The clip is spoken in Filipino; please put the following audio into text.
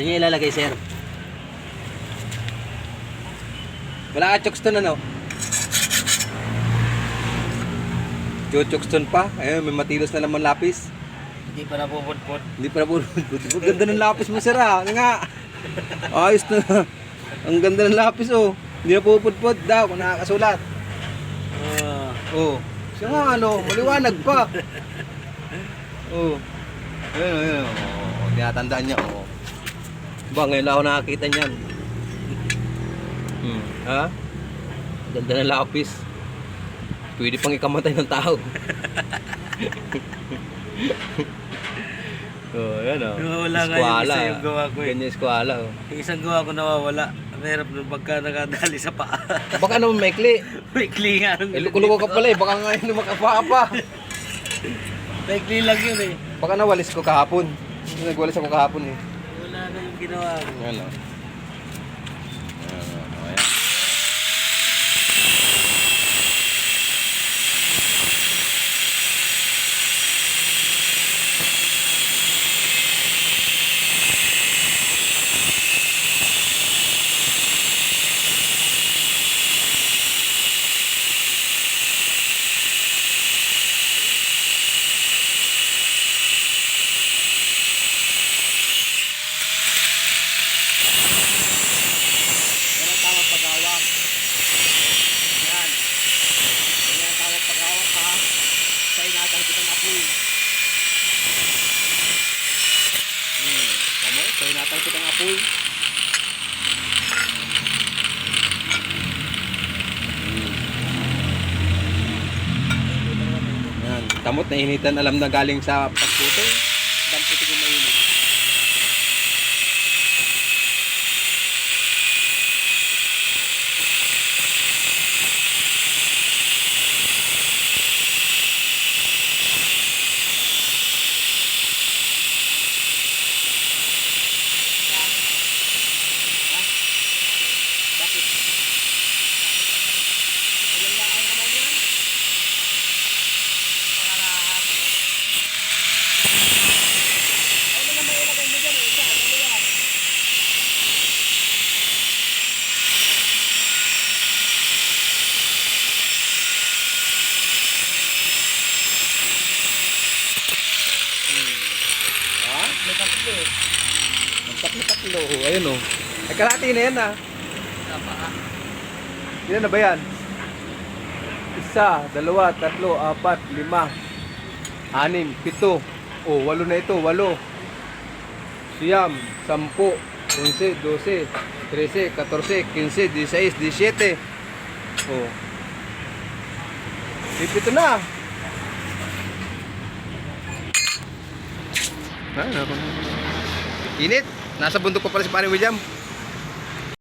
Saan niya ilalagay, sir? Wala ka chokston ano? Chokston pa? Ayun, may matilos na naman lapis. Hindi pa napuputput. Hindi pa na Ang ganda ng lapis mo, sir ah. Ano nga? Ayos na. Ang ganda ng lapis oh. Hindi na pupudpud daw kung nakakasulat. Ah, Oh. Siya nga ano, maliwanag pa. Oh. Ayun, ayun. Oh, tinatandaan niya. Oh. Ba, ngayon lang ako nakakita niyan. Hmm. Ha? Ganda ng lapis. Pwede pang ikamatay ng tao. oh, yan oh. Nawawala nga yung isa yung gawa ko eh. Ganyan eskwala oh. yung isang gawa ko nawawala. Ang hirap nun pagka nakadali sa paa. Baka naman maikli. Maikli nga. Eh, luko ka pala eh. Baka ngayon makapaa pa. Maikli lang yun eh. Baka nawalis ko kahapon. Nagwalis ako kahapon eh. Wala na yung ginawa ko. Yan o. Ayan o. Ayan. Yan ang tamang paghawak. Yan. Yan ang tamang paghawak ha. Inatang kitang apoy. Hmm. Tama? Sa inatang kitang apoy. Hmm. Yan. Tamot na initan. Alam na galing sa pagputo. Damputi ko mainit. Bakit? Ilan lang ang naman yan? Ay, naman may ilagay mo dyan eh. Isa, ano yan? Hmm. Ha? May tatlo. Magtatlo-tatlo. Oh, ayun oh. Ay, kalahati na yan ah. Ilan na ba yan? Isa, dalawa, tatlo, apat, lima, anim, pito. Oh, walo na ito, walo. Siyam, sampu, 11, 12, 13, 14, 15, 16, 17. Oh. Pipito na. Init. Nasa bundok pa pala si Pare William.